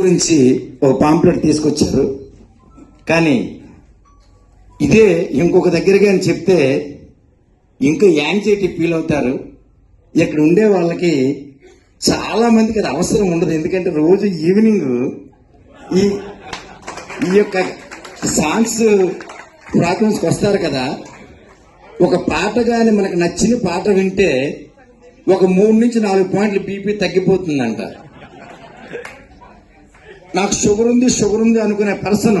గురించి ఒక పాంప్లెట్ తీసుకొచ్చారు. కానీ ఇదే ఇంకొక దగ్గరగా అని చెప్తే ఇంకా యాంగ్జైటీ ఫీల్ అవుతారు. ఇక్కడ ఉండే వాళ్ళకి చాలా మందికి అది అవసరం ఉండదు. ఎందుకంటే రోజు ఈవినింగ్ ఈ ఈ యొక్క సాంగ్స్ ప్రోగ్రామ్స్కి వస్తారు కదా. ఒక పాట కానీ మనకు నచ్చిన పాట వింటే ఒక మూడు నుంచి నాలుగు పాయింట్లు బీపీ తగ్గిపోతుందంట. నాకు షుగర్ ఉంది షుగర్ ఉంది అనుకునే పర్సన్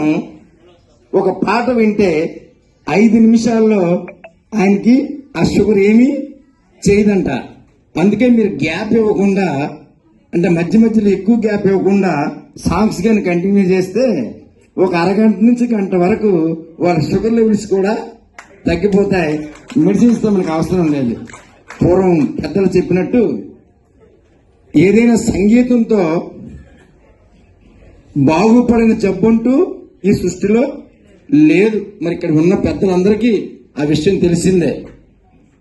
ఒక పాట వింటే ఐదు నిమిషాల్లో ఆయనకి ఆ షుగర్ ఏమీ చేయదంట. అందుకే మీరు గ్యాప్ ఇవ్వకుండా అంటే మధ్య మధ్యలో ఎక్కువ గ్యాప్ ఇవ్వకుండా సాంగ్స్ కానీ కంటిన్యూ చేస్తే ఒక అరగంట నుంచి గంట వరకు వాళ్ళ షుగర్ లెవెల్స్ కూడా తగ్గిపోతాయి. మెడిసిన్స్తో మనకు అవసరం లేదు. పూర్వం పెద్దలు చెప్పినట్టు ఏదైనా సంగీతంతో బాగుపడిన జబ్బంటూ ఈ సృష్టిలో లేదు. మరి ఇక్కడ ఉన్న పెద్దలందరికీ ఆ విషయం తెలిసిందే.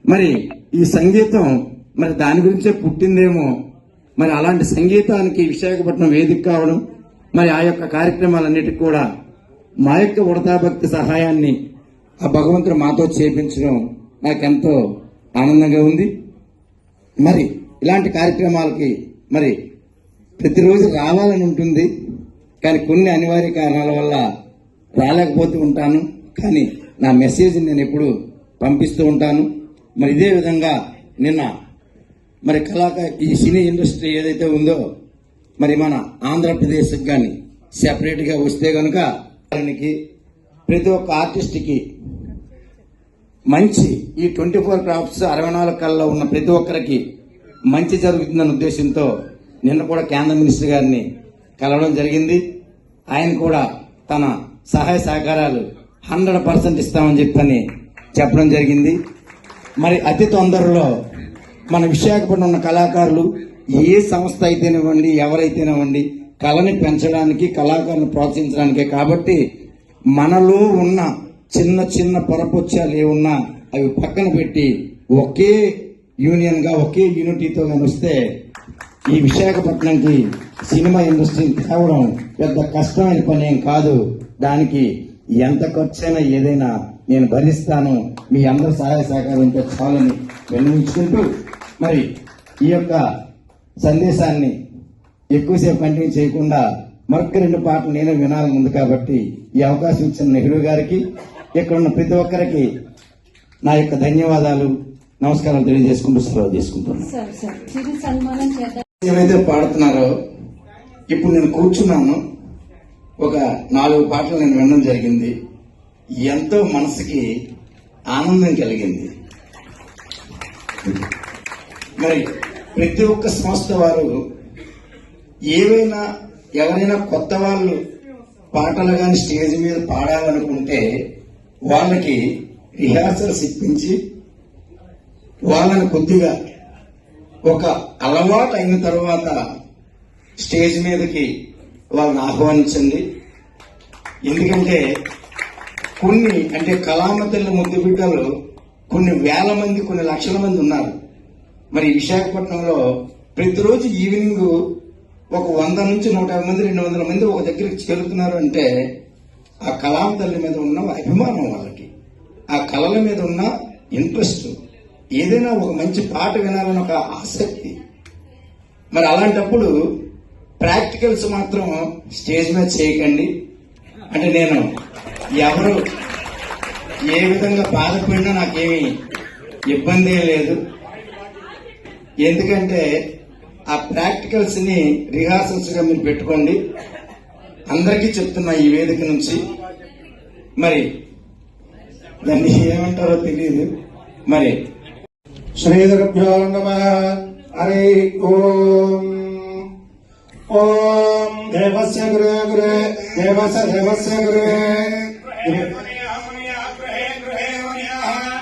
మరి ఈ సంగీతం మరి దాని గురించే పుట్టిందేమో. మరి అలాంటి సంగీతానికి విశాఖపట్నం వేదిక కావడం మరి ఆ యొక్క కార్యక్రమాలన్నిటికీ కూడా మా యొక్క ఉడతాభక్తి సహాయాన్ని ఆ భగవంతుడు మాతో చేపించడం నాకెంతో ఆనందంగా ఉంది. మరి ఇలాంటి కార్యక్రమాలకి మరి ప్రతిరోజు రావాలని ఉంటుంది. కానీ కొన్ని అనివార్య కారణాల వల్ల రాలేకపోతూ ఉంటాను. కానీ నా మెసేజ్ నేను ఎప్పుడు పంపిస్తూ ఉంటాను. మరి ఇదే విధంగా నిన్న మరి కళాకార ఈ సినీ ఇండస్ట్రీ ఏదైతే ఉందో మరి మన ఆంధ్రప్రదేశ్కి కానీ సెపరేట్గా వస్తే కనుక దానికి ప్రతి ఒక్క ఆర్టిస్ట్కి మంచి ఈ ట్వంటీ ఫోర్ క్రాఫ్ట్స్ అరవై నాలుగు కళ్ళలో ఉన్న ప్రతి ఒక్కరికి మంచి జరుగుతుందన్న ఉద్దేశంతో నిన్న కూడా కేంద్ర మినిస్టర్ గారిని కలవడం జరిగింది. ఆయన కూడా తన సహాయ సహకారాలు హండ్రెడ్ పర్సెంట్ ఇస్తామని చెప్పని చెప్పడం జరిగింది. మరి అతి తొందరలో మన విశాఖపట్నం ఉన్న కళాకారులు ఏ సంస్థ అయితేనివ్వండి ఎవరైతేనివ్వండి కళని పెంచడానికి కళాకారులను ప్రోత్సహించడానికే కాబట్టి మనలో ఉన్న చిన్న చిన్న పొరపొచ్చాలు ఏమున్నా అవి పక్కన పెట్టి ఒకే యూనియన్గా ఒకే యూనిటీతో కానీ వస్తే ఈ విశాఖపట్నంకి సినిమా ఇండస్ట్రీని తేవడం పెద్ద కష్టమైన పని ఏం కాదు. దానికి ఎంత ఖర్చైనా ఏదైనా నేను భరిస్తాను. మీ అందరి సహాయ సహకారంతో చాలని విన్నవించుకుంటూ మరి ఈ యొక్క సందేశాన్ని ఎక్కువసేపు కంటిన్యూ చేయకుండా మరొక రెండు పాటలు నేను వినాలని ఉంది కాబట్టి ఈ అవకాశం ఇచ్చిన నెహ్రూ గారికి ఇక్కడ ఉన్న ప్రతి ఒక్కరికి నా యొక్క ధన్యవాదాలు. నమస్కారాలు తెలియజేసుకుంటూ సెలవు తీసుకుంటున్నాను. ఏవైతే ఏమైతే పాడుతున్నారో ఇప్పుడు నేను కూర్చున్నాను. ఒక నాలుగు పాటలు నేను వినడం జరిగింది. ఎంతో మనసుకి ఆనందం కలిగింది. మరి ప్రతి ఒక్క సంస్థ వారు ఏవైనా ఎవరైనా కొత్త వాళ్ళు పాటలు కానీ స్టేజ్ మీద పాడాలనుకుంటే వాళ్ళకి రిహార్సల్స్ ఇప్పించి వాళ్ళని కొద్దిగా ఒక అలవాటు అయిన తర్వాత స్టేజ్ మీదకి వాళ్ళని ఆహ్వానించండి. ఎందుకంటే కొన్ని అంటే కళామతుల ముద్దు బిడ్డలు కొన్ని వేల మంది కొన్ని లక్షల మంది ఉన్నారు. మరి విశాఖపట్నంలో ప్రతిరోజు ఈవినింగ్ ఒక వంద నుంచి నూట యాభై మంది రెండు వందల మంది ఒక దగ్గరికి చేరుతున్నారు అంటే ఆ కళాం తల్లి మీద ఉన్న అభిమానం వాళ్ళకి. ఆ కళల మీద ఉన్న ఇంట్రెస్ట్ ఏదైనా ఒక మంచి పాట వినాలని ఒక ఆసక్తి. మరి అలాంటప్పుడు ప్రాక్టికల్స్ మాత్రం స్టేజ్ మీద చేయకండి. అంటే నేను ఎవరు ఏ విధంగా బాధపడినా నాకేమి ఇబ్బంది లేదు. ఎందుకంటే ఆ ప్రాక్టికల్స్ని రిహార్సల్స్గా మీరు పెట్టుకోండి. అందరికీ చెప్తున్నా ఈ వేదిక నుంచి. మరి దాన్ని ఏమంటారో తెలియదు. మరి శ్రీగురుభ్యో నమ హరి ఓం ఓం దేవస్య గురు గురు దేవస్య దేవస్య గురు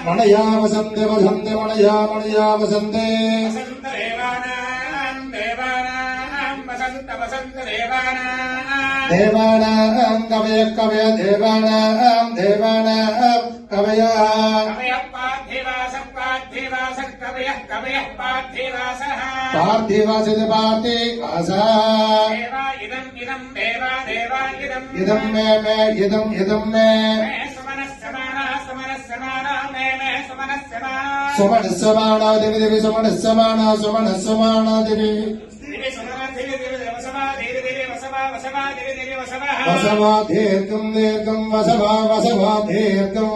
మణయా వసంతే వసంతే మణయా మణయా వసంతే దేవానాం కవయ కవయ దేవానాం దేవానాం కవయ కవియః పార్థివాసః పార్థివాసిద పార్థివాసః ఇదం ఇదం దేవా దేవా ఇదం ఇదం మే మే ఇదం ఇదం మే సుమణ సమానా దేవి దేవి సుమణ సమానా సుమణ సమానా దేవి వసవా దీర్ఘం దీర్ఘం వసవా వసవా దీర్ఘం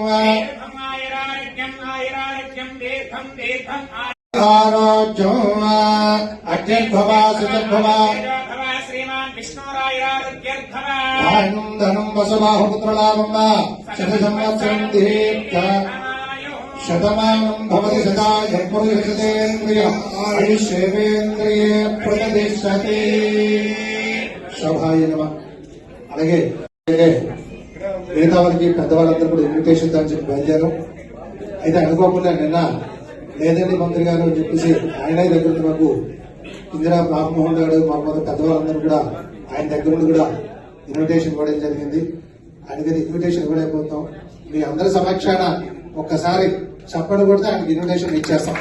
మిగతా వాళ్ళకి పెద్దవాళ్ళందరూ కూడా ఇన్విటేషన్ దాని చెప్పి బయలుదేరం. అయితే అనుకోకుండా నిన్న లేదండి మంత్రి గారు అని చెప్పేసి ఆయన దగ్గర మాకు ఇందిరా రామ్మోహన్ గారు మా మొదటి పెద్దవాళ్ళందరూ కూడా ఆయన దగ్గర నుండి కూడా ఇన్విటేషన్ ఇవ్వడం జరిగింది. ఆయనకి ఇన్విటేషన్ ఇవ్వలేకపోతాం మీ అందరి సమక్షాన ఒక్కసారి చెప్పడం కొడితే ఆయనకి ఇన్విటేషన్ ఇచ్చేస్తాం.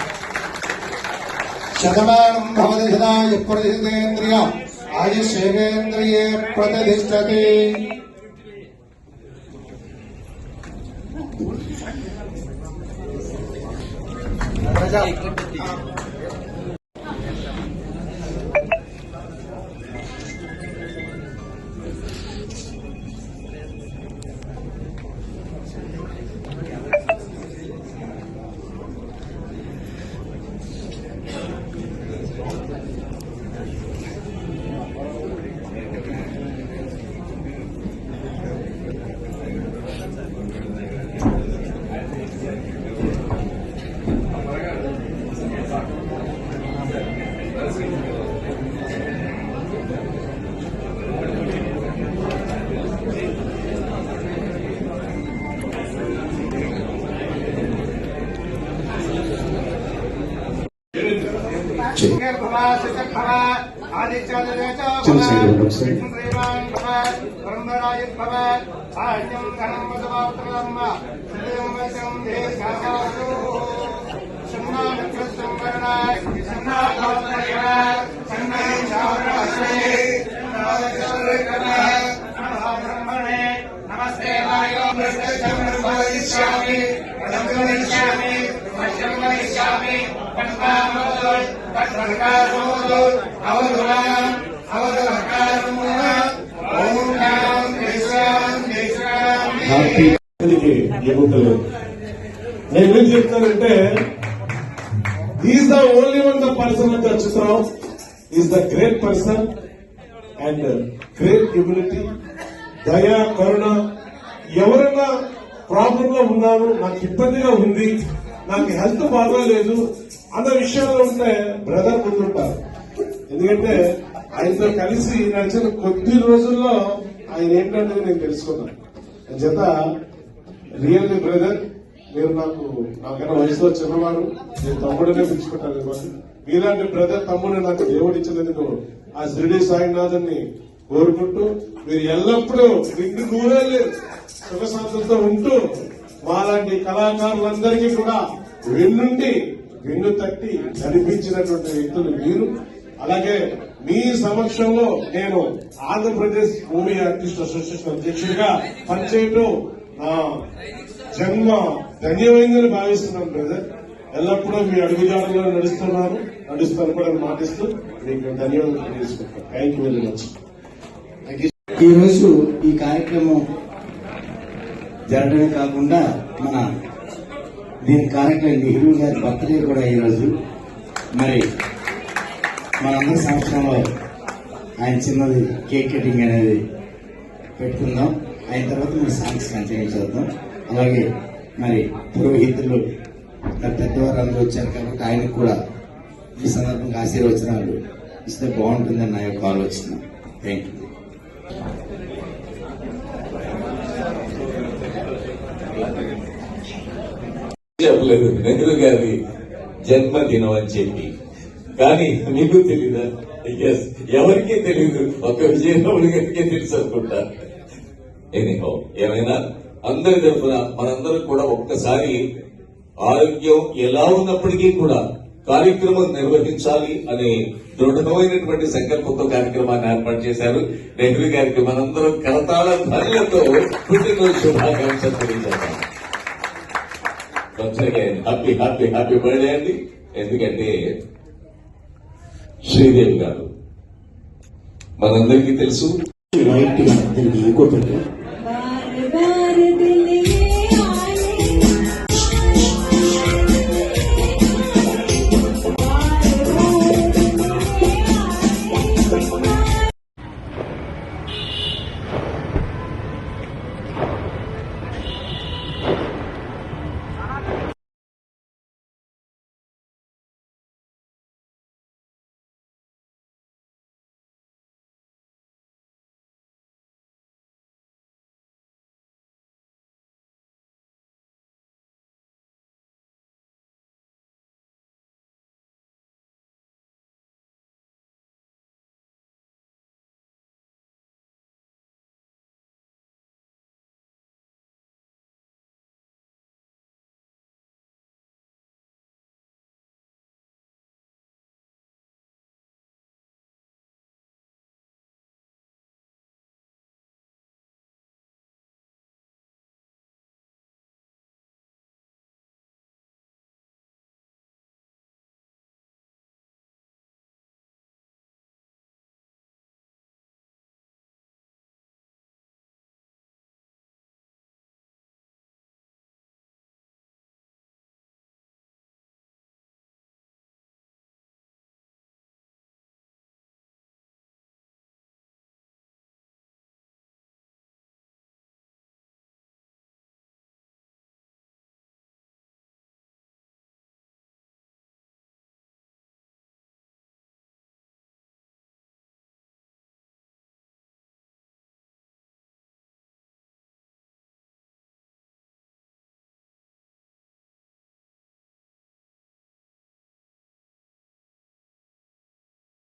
శతమానం భవతి సదా ప్రతిష్టేంద్రియ ఆయుషేంద్రియే ప్రతిష్టతి. 对对 भव शशक भव आदित्यादय च विष्णुदेवान् भव ब्रह्मराजन् भव आज्यम् धनम् वसवावतरम् सदैवं वचम् हे साधो सन्नानक्रसंवरणाय सन्नाभवत्रय सन्नै चावराश्रये सन्नावचरकरः ब्रह्मणे नमस्ते वायो मृतचन्द्रभाविष्यामि रङ्गमिष्यामि పద్మామోదోల్ నేను ఏం చెప్తానంటే is the only one the person అంటే చిత్రం is the great person and great ability దయా కరుణ. ఎవరైనా ప్రాబ్లంలో ఉన్నాను నాకు ఇబ్బందిగా ఉంది నాకు హెల్త్ బాగోలేదు అన్న విషయంలో ఉంటే బ్రదర్ ముందుంటారు ఎందుకంటే ఆయనతో కలిసి నడిచిన కొద్ది రోజుల్లో ఆయన ఏంటంటే నేను తెలుసుకున్నాను. చేత రియల్లీ బ్రదర్ మీరు నాకు నాకన్నా వయసులో చిన్నవాడు నేను తమ్ముడనే పిలుచుకుంటాను మిమ్మల్ని మీలాంటి బ్రదర్ తమ్ముడు నాకు దేవుడు ఇచ్చినందుకు ఆ షిరిడి సాయినాథుని కోరుకుంటూ మీరు ఎల్లప్పుడూ నిండు నూరేళ్ళు సుఖశాంతులతో ఉంటూ మాలాంటి కళాకారులందరికీ కూడా వెన్నుండి వెన్ను తట్టి కనిపించినటువంటి వ్యక్తులు మీరు. అలాగే మీ సమక్షంలో నేను ఆంధ్రప్రదేశ్ మూవీ ఆర్టిస్ట్ అసోసియేషన్ అధ్యక్షుడిగా పనిచేయటం నా జన్మ ధన్యమైందని భావిస్తున్నాను బ్రదర్. ఎల్లప్పుడూ మీ అడుగుజాడలో నడుస్తున్నాను నడుస్తాను కూడా మాటిస్తూ మీకు ధన్యవాదాలు తెలియజేసుకుంటాను. థ్యాంక్ యూ వెరీ మచ్ ఈ రోజు ఈ కార్యక్రమం జరగడమే కాకుండా మన దీని కార్యక్రమం నెహ్రూ గారి బర్త్డే కూడా ఈ రోజు. మరి మనందరి సంవత్సరంలో ఆయన చిన్నది కేక్ కటింగ్ అనేది పెట్టుకుందాం. అయిన తర్వాత మన సాంగ్స్ కంటిన్యూ చేద్దాం. అలాగే మరి పురోహితులు పెద్దవారు అందరూ వచ్చారు కాబట్టి ఆయనకు కూడా ఈ సందర్భంగా ఆశీర్వచనాలు ఇస్తే బాగుంటుందని నా యొక్క ఆలోచన. థ్యాంక్ యూ చెప్పలేదు. నెహ్రూ గారి జన్మదినం అని చెప్పి. కానీ మీకు తెలీదా? ఎస్ ఎవరికీ తెలీదు. ఒక విజయరాములు గారికే తెలుసు అనుకుంటా. ఎనీహో ఏమైనా? అందరి తరఫున మనందరం కూడా ఒక్కసారి ఆరోగ్యం ఎలా ఉన్నప్పటికీ కూడా కార్యక్రమం నిర్వహించాలి అనే దృఢమైనటువంటి సంకల్పంతో కార్యక్రమాన్ని ఏర్పాటు చేశారు. నెహ్రూ గారికి మనందరం కరతాళ ధరలతో పుట్టినరోజు శుభాకాంక్షలు తెలియజేస్తాం. Once again happy happy happy birthday అండి. ఎందుకంటే శ్రీదేవి గారు మనందరికీ తెలుసు. రైట్